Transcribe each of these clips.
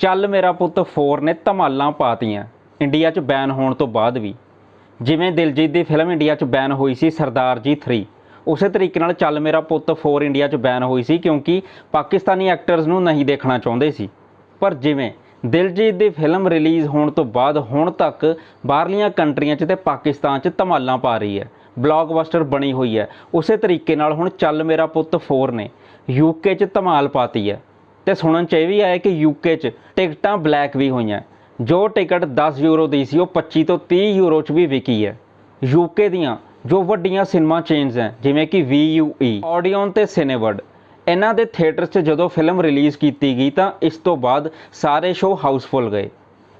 ਚੱਲ ਮੇਰਾ ਪੁੱਤ 4 ਨੇ ਧਮਾਲਾਂ ਪਾਤੀਆਂ, ਇੰਡੀਆ 'ਚ ਬੈਨ ਹੋਣ ਤੋਂ ਬਾਅਦ ਵੀ। ਜਿਵੇਂ ਦਿਲਜੀਤ ਦੀ ਫਿਲਮ ਇੰਡੀਆ 'ਚ ਬੈਨ ਹੋਈ ਸੀ ਸਰਦਾਰ ਜੀ 3 ਉਸੇ ਤਰੀਕੇ ਨਾਲ ਚੱਲ ਮੇਰਾ ਪੁੱਤ 4 ਇੰਡੀਆ 'ਚ ਬੈਨ ਹੋਈ ਸੀ ਕਿਉਂਕਿ ਪਾਕਿਸਤਾਨੀ ਐਕਟਰਸ ਨੂੰ ਨਹੀਂ ਦੇਖਣਾ ਚਾਹੁੰਦੇ ਸੀ। ਪਰ ਜਿਵੇਂ ਦਿਲਜੀਤ ਦੀ ਫਿਲਮ ਰਿਲੀਜ਼ ਹੋਣ ਤੋਂ ਬਾਅਦ ਹੁਣ ਤੱਕ ਬਾਹਰਲੀਆਂ ਕੰਟਰੀਆਂ 'ਚ ਤੇ ਪਾਕਿਸਤਾਨ 'ਚ ਧਮਾਲਾਂ ਪਾ ਰਹੀ ਹੈ ਬਲੌਕਬਸਟਰ ਬਣੀ ਹੋਈ ਹੈ, ਉਸੇ ਤਰੀਕੇ ਨਾਲ ਹੁਣ ਚੱਲ ਮੇਰਾ ਪੁੱਤ 4 ਨੇ ਯੂਕੇ 'ਚ ਧਮਾਲ ਪਾਤੀ ਹੈ। ਤੇ ਸੁਣਨ 'ਚ ਇਹ ਵੀ ਆਇਆ ਕਿ ਯੂਕੇ 'ਚ ਟਿਕਟਾਂ ਬਲੈਕ ਵੀ ਹੋਈਆਂ। ਜੋ ਟਿਕਟ 10 ਯੂਰੋ ਦੀ ਸੀ, ਉਹ 25 ਤੋਂ 30 ਯੂਰੋ 'ਚ ਵੀ ਵਿਕੀ ਹੈ। ਯੂਕੇ ਦੀਆਂ ਜੋ ਵੱਡੀਆਂ ਸਿਨੇਮਾ ਚੇਨਸ ਹੈ, ਜਿਵੇਂ ਕਿ VUE ਆਡੀਓਨ ਤੇ ਸਿਨੇਵਰਡ ਇਹਨਾਂ ਦੇ ਥੀਏਟਰ 'ਚ ਜਦੋਂ ਫਿਲਮ ਰਿਲੀਜ਼ ਕੀਤੀ ਗਈ ਤਾਂ ਇਸ ਤੋਂ ਬਾਅਦ ਸਾਰੇ ਸ਼ੋਅ ਹਾਊਸਫੁੱਲ ਗਏ।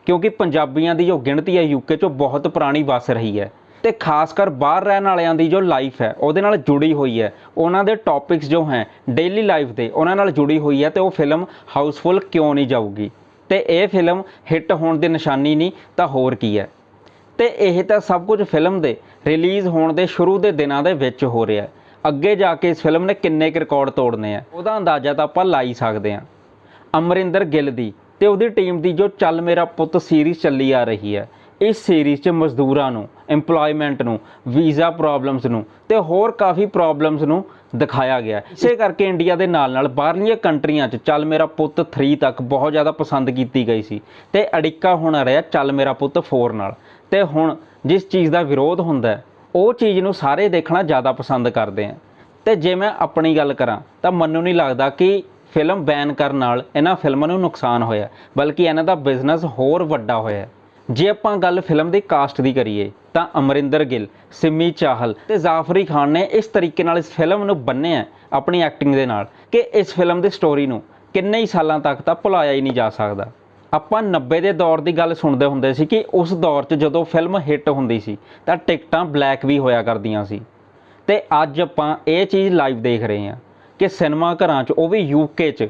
ਕਿਉਂਕਿ ਪੰਜਾਬੀਆਂ ਦੀ ਜੋ ਗਿਣਤੀ ਹੈ ਯੂਕੇ 'ਚੋਂ ਬਹੁਤ ਪੁਰਾਣੀ ਵਸ ਰਹੀ ਹੈ। ਤੇ ਖਾਸ ਕਰ ਬਾਹਰ ਰਹਿਣ ਵਾਲਿਆਂ ਦੀ ਜੋ ਲਾਈਫ ਹੈ, ਉਹਦੇ ਨਾਲ ਜੁੜੀ ਹੋਈ ਹੈ। ਉਹਨਾਂ ਦੇ ਟੌਪਿਕਸ ਜੋ ਹੈ ਡੇਲੀ ਲਾਈਫ ਦੇ, ਉਹਨਾਂ ਨਾਲ ਜੁੜੀ ਹੋਈ ਹੈ ਤੇ ਉਹ ਫਿਲਮ ਹਾਊਸਫੁੱਲ ਕਿਉਂ ਨਹੀਂ ਜਾਊਗੀ? ਤੇ ਇਹ ਫਿਲਮ ਹਿੱਟ ਹੋਣ ਦੀ ਨਿਸ਼ਾਨੀ ਨਹੀਂ, ਤਾਂ ਹੋਰ ਕੀ ਹੈ? ਤੇ ਇਹ ਤਾਂ ਸਭ ਕੁਝ ਫਿਲਮ ਦੇ ਰਿਲੀਜ਼ ਹੋਣ ਦੇ ਸ਼ੁਰੂ ਦੇ ਦਿਨਾਂ ਦੇ ਵਿੱਚ ਹੋ ਰਿਹਾ ਹੈ। ਅੱਗੇ ਜਾ ਕੇ ਇਸ ਫਿਲਮ ਨੇ ਕਿੰਨੇ ਕੁ ਰਿਕਾਰਡ ਤੋੜਨੇ ਆ? ਉਹਦਾ ਅੰਦਾਜ਼ਾ ਤਾਂ ਆਪਾਂ ਲਾ ਹੀ ਸਕਦੇ ਹਾਂ। ਅਮਰਿੰਦਰ ਗਿੱਲ ਦੀ ਤੇ ਉਹਦੀ ਟੀਮ ਦੀ ਜੋ ਚੱਲ ਮੇਰਾ ਪੁੱਤ ਸੀਰੀਜ਼ ਚੱਲੀ ਆ ਰਹੀ ਹੈ। ਇਸ ਸੀਰੀਜ਼ 'ਚ ਮਜ਼ਦੂਰਾਂ ਨੂੰ, EMPLOYMENT ਨੂੰ ਵੀਜ਼ਾ ਪ੍ਰੋਬਲਮਸ ਨੂੰ ਤੇ ਹੋਰ ਕਾਫੀ ਪ੍ਰੋਬਲਮਸ ਨੂੰ ਦਿਖਾਇਆ ਗਿਆ। ਇਸੇ ਕਰਕੇ ਇੰਡੀਆ ਦੇ ਨਾਲ ਨਾਲ ਬਾਹਰਲੀਆਂ ਕੰਟਰੀਆਂ 'ਚ ਚੱਲ ਮੇਰਾ ਪੁੱਤ 3 ਤੱਕ ਬਹੁਤ ਜ਼ਿਆਦਾ ਪਸੰਦ ਕੀਤੀ ਗਈ ਸੀ ਤੇ ਅੜਿੱਕਾ ਹੋਣਾ ਰਿਹਾ ਚੱਲ ਮੇਰਾ ਪੁੱਤ 4 ਨਾਲ। ਤੇ ਹੁਣ ਜਿਸ ਚੀਜ਼ ਦਾ ਵਿਰੋਧ ਹੁੰਦਾ ਉਹ ਚੀਜ਼ ਨੂੰ ਸਾਰੇ ਦੇਖਣਾ ਜ਼ਿਆਦਾ ਪਸੰਦ ਕਰਦੇ ਆ। ਤੇ ਜੇ ਮੈਂ ਆਪਣੀ ਗੱਲ ਕਰਾਂ, ਤਾਂ ਮੈਨੂੰ ਨਹੀਂ ਲੱਗਦਾ ਕਿ ਫਿਲਮ ਬੈਨ ਕਰਨ ਨਾਲ ਇਹਨਾਂ ਫਿਲਮਾਂ ਨੂੰ ਨੁਕਸਾਨ ਹੋਇਆ, ਬਲਕਿ ਇਹਨਾਂ ਦਾ ਬਿਜ਼ਨਸ ਹੋਰ ਵੱਡਾ ਹੋਇਆ। ਜੇ ਆਪਾਂ ਗੱਲ ਫਿਲਮ ਦੀ ਕਾਸਟ ਦੀ ਕਰੀਏ, ਤਾਂ ਅਮਰਿੰਦਰ ਗਿੱਲ, ਸਿੰਮੀ ਚਾਹਲ ਤੇ ਜ਼ਾਫਰੀ ਖਾਨ ਨੇ ਇਸ ਤਰੀਕੇ ਨਾਲ ਇਸ ਫਿਲਮ ਨੂੰ ਬੰਨਿਆ ਆਪਣੀ ਐਕਟਿੰਗ ਦੇ ਨਾਲ ਕਿ ਇਸ ਫਿਲਮ ਦੀ ਸਟੋਰੀ ਨੂੰ ਕਿੰਨੇ ਹੀ ਸਾਲਾਂ ਤੱਕ ਤਾਂ ਭੁਲਾਇਆ ਹੀ ਨਹੀਂ ਜਾ ਸਕਦਾ। ਆਪਾਂ 90 ਦੇ ਦੌਰ ਦੀ ਗੱਲ ਸੁਣਦੇ ਹੁੰਦੇ ਸੀ ਕਿ ਉਸ ਦੌਰ 'ਚ ਜਦੋਂ ਫਿਲਮ ਹਿੱਟ ਹੁੰਦੀ ਸੀ, ਤਾਂ ਟਿਕਟਾਂ ਬਲੈਕ ਵੀ ਹੋਇਆ ਕਰਦੀਆਂ ਸੀ। ਤੇ ਅੱਜ ਆਪਾਂ ਇਹ ਚੀਜ਼ ਲਾਈਵ ਦੇਖ ਰਹੇ ਹਾਂ ਕਿ ਸਿਨੇਮਾ ਘਰਾਂ 'ਚ, ਉਹ ਵੀ ਯੂਕੇ 'ਚ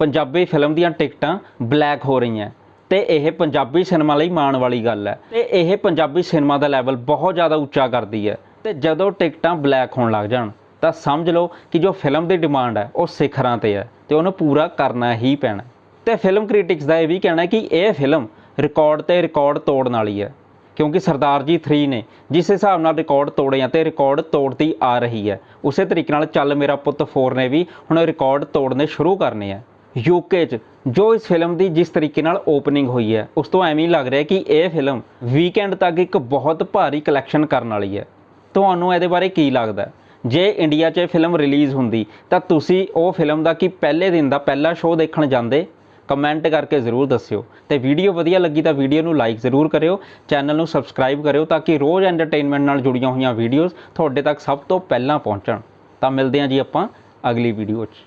ਪੰਜਾਬੀ ਫਿਲਮ ਦੀਆਂ ਟਿਕਟਾਂ ਬਲੈਕ ਹੋ ਰਹੀਆਂ। ਤੇ ਇਹ ਪੰਜਾਬੀ ਸਿਨੇਮਾ ਲਈ ਮਾਣ ਵਾਲੀ ਗੱਲ ਹੈ। ਤੇ ਇਹ ਪੰਜਾਬੀ ਸਿਨੇਮਾ ਦਾ ਲੈਵਲ ਬਹੁਤ ਜ਼ਿਆਦਾ ਉੱਚਾ ਕਰਦੀ ਹੈ। ਤੇ ਜਦੋਂ ਟਿਕਟਾਂ ਬਲੈਕ ਹੋਣ ਲੱਗ ਜਾਣ, ਤਾਂ ਸਮਝ ਲਓ ਕਿ ਜੋ ਫਿਲਮ ਦੀ ਡਿਮਾਂਡ ਹੈ, ਉਹ ਸਿਖਰਾਂ ਤੇ ਹੈ ਤੇ ਉਹਨੂੰ ਪੂਰਾ ਕਰਨਾ ਹੀ ਪੈਣਾ ਤੇ ਫਿਲਮ ਕ੍ਰਿਟਿਕਸ ਦਾ ਇਹ ਵੀ ਕਹਿਣਾ ਹੈ ਕਿ ਇਹ ਫਿਲਮ ਰਿਕਾਰਡ ਤੇ ਰਿਕਾਰਡ ਤੋੜਨ ਵਾਲੀ ਹੈ। ਕਿਉਂਕਿ ਸਰਦਾਰ ਜੀ 3 ਨੇ, ਜਿਸ ਹਿਸਾਬ ਨਾਲ ਰਿਕਾਰਡ ਤੋੜੇ ਆ ਤੇ ਰਿਕਾਰਡ ਤੋੜਦੀ ਆ ਰਹੀ ਹੈ, ਉਸੇ ਤਰੀਕੇ ਨਾਲ ਚੱਲ ਮੇਰਾ ਪੁੱਤ 4 ਨੇ ਵੀ ਹੁਣ ਰਿਕਾਰਡ ਤੋੜਨੇ ਸ਼ੁਰੂ ਕਰਨੇ ਆ। ਯੂਕੇ 'ਚ, ਜੋ ਇਸ ਫਿਲਮ ਦੀ ਜਿਸ ਤਰੀਕੇ ਨਾਲ ਓਪਨਿੰਗ ਹੋਈ ਹੈ, ਉਸ ਤੋਂ ਐਵੇਂ ਹੀ ਲੱਗ ਰਿਹਾ ਕਿ ਇਹ ਫਿਲਮ ਵੀਕਐਂਡ ਤੱਕ ਇੱਕ ਬਹੁਤ ਭਾਰੀ ਕਲੈਕਸ਼ਨ ਕਰਨ ਵਾਲੀ ਹੈ। ਤੁਹਾਨੂੰ ਇਹਦੇ ਬਾਰੇ ਕੀ ਲੱਗਦਾ ਜੇ ਇੰਡੀਆ 'ਚ ਇਹ ਫਿਲਮ ਰਿਲੀਜ਼ ਹੁੰਦੀ, ਤਾਂ ਤੁਸੀਂ ਉਹ ਫਿਲਮ ਦਾ ਕੀ ਪਹਿਲੇ ਦਿਨ ਦਾ ਪਹਿਲਾ ਸ਼ੋਅ ਦੇਖਣ ਜਾਂਦੇ? ਕਮੈਂਟ ਕਰਕੇ ਜ਼ਰੂਰ ਦੱਸਿਓ। ਤੇ ਵੀਡੀਓ ਵਧੀਆ ਲੱਗੀ ਤਾਂ ਵੀਡੀਓ ਨੂੰ ਲਾਈਕ ਜ਼ਰੂਰ ਕਰਿਓ ਚੈਨਲ ਨੂੰ ਸਬਸਕ੍ਰਾਈਬ ਕਰਿਓ ਤਾਂ ਕਿ ਰੋਜ਼ ਐਂਟਰਟੇਨਮੈਂਟ ਨਾਲ ਜੁੜੀਆਂ ਹੋਈਆਂ ਵੀਡੀਓਜ਼ ਤੁਹਾਡੇ ਤੱਕ ਸਭ ਤੋਂ ਪਹਿਲਾਂ ਪਹੁੰਚਣ। ਤਾਂ ਮਿਲਦੇ ਹਾਂ ਜੀ ਆਪਾਂ ਅਗਲੀ ਵੀਡੀਓ 'ਚ।